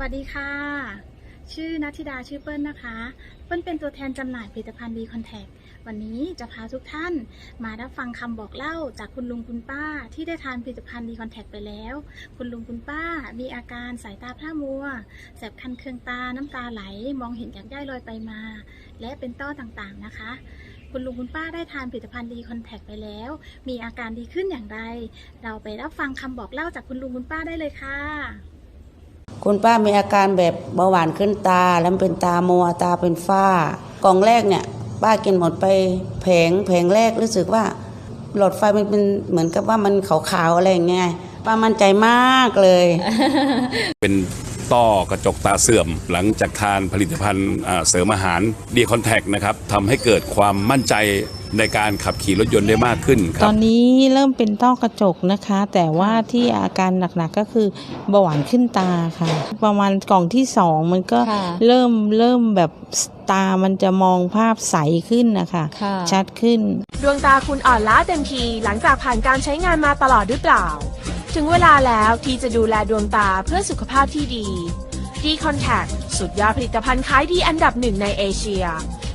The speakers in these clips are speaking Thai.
วัสดีค่ะ ชื่อนัทธิดาชื่อเปิ้ลนะคะ เปิ้ลเป็นตัวแทนจำหน่ายผลิตภัณฑ์ดีคอนแทควันนี้จะพาทุกท่านมารับฟังคำบอกเล่าจากคุณลุงคุณป้าที่ได้ทานผลิตภัณฑ์ดีคอนแทคไปแล้ว คุณลุงคุณป้ามีอาการสายตาพร่ามัว แสบคันเคืองตาน้ำตาไหล มองเห็นอย่างได้ลอยไปมา และเป็นต้อต่างๆนะคะคุณลุงคุณป้าได้ทานผลิตภัณฑ์ดีคอนแทคไปแล้ว มีอาการดีขึ้นอย่างไร เราไปรับฟังคำบอกเล่าจากคุณลุงคุณป้าได้เลยค่ะ คุณป้ามีอาการแบบเบาหวานขึ้นตา แล้วเป็นตามัวตาเป็นฝ้ากล่องแรกเนี่ย ป้ากินหมดไปแผงแผงแรกรู้สึกว่า หลอดไฟมันเป็นเหมือนกับว่ามันขาวๆอะไรอย่างเงี้ยป้ามั่นใจมากเลย เป็นต้อกระจกตาเสื่อม หลังจากทานผลิตภัณฑ์เสริมอาหารดีคอนแทคนะครับทำให้เกิดความมั่นใจ ในการขับขี่รถยนต์ได้มากขึ้นคตรัอบนนี้เริ่มเป็นต้อกระจกนะคะ แต่ว่าที่อาการหนักๆก็คือเบาหวานขึ้นตาค่ะ ประมาณกล่องที่สองมันก็ค่ะเริ่มเริ่มแบบตามันจะมองภาพใสขึ้นนะคะค่ะชัดขึ้น ดวงตาคุณอ่อนล้าเต็มทีหลังจากผ่านการใช้งานมาตลอดหรือเปล่า ถึงเวลาแล้วที่จะดูแลดวงตาเพื่อสุขภาพที่ดี d c o n t a c t สุดยอดผลิตภัณฑ์ขายดีอันดับหนึ่งในเอเชีย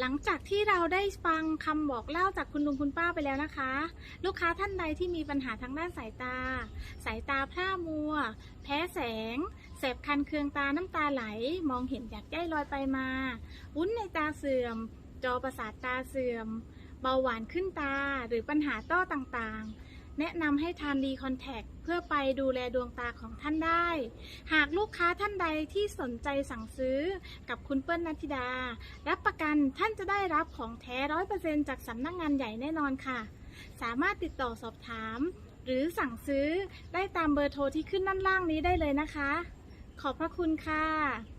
หลังจากที่เราได้ฟังคำบอกเล่าจากคุณลุงคุณป้าไปแล้วนะคะ ลูกค้าท่านใดที่มีปัญหาทางด้านสายตา สายตาพร่ามัว แพ้แสงแสบคันเคืองตาน้ำตาไหล มองเห็นอยากย่ายลอยไปมา วุ้นในตาเสื่อม จอประสาทตาเสื่อม เบาหวานขึ้นตาหรือปัญหาต้อต่างๆ แนะนำให้ทานดีคอนแทคเพื่อไปดูแลดวงตาของท่านได้ หากลูกค้าท่านใดที่สนใจสั่งซื้อกับคุณเปิ้ลนัทธิดา รับประกันท่านจะได้รับของแท้ร้อยเปอร์เซ็นจากสำนักงานใหญ่แน่นอนค่ะ สามารถติดต่อสอบถาม หรือสั่งซื้อได้ตามเบอร์โทรที่ขึ้นด้านล่างนี้ได้เลยนะคะ ขอบพระคุณค่ะ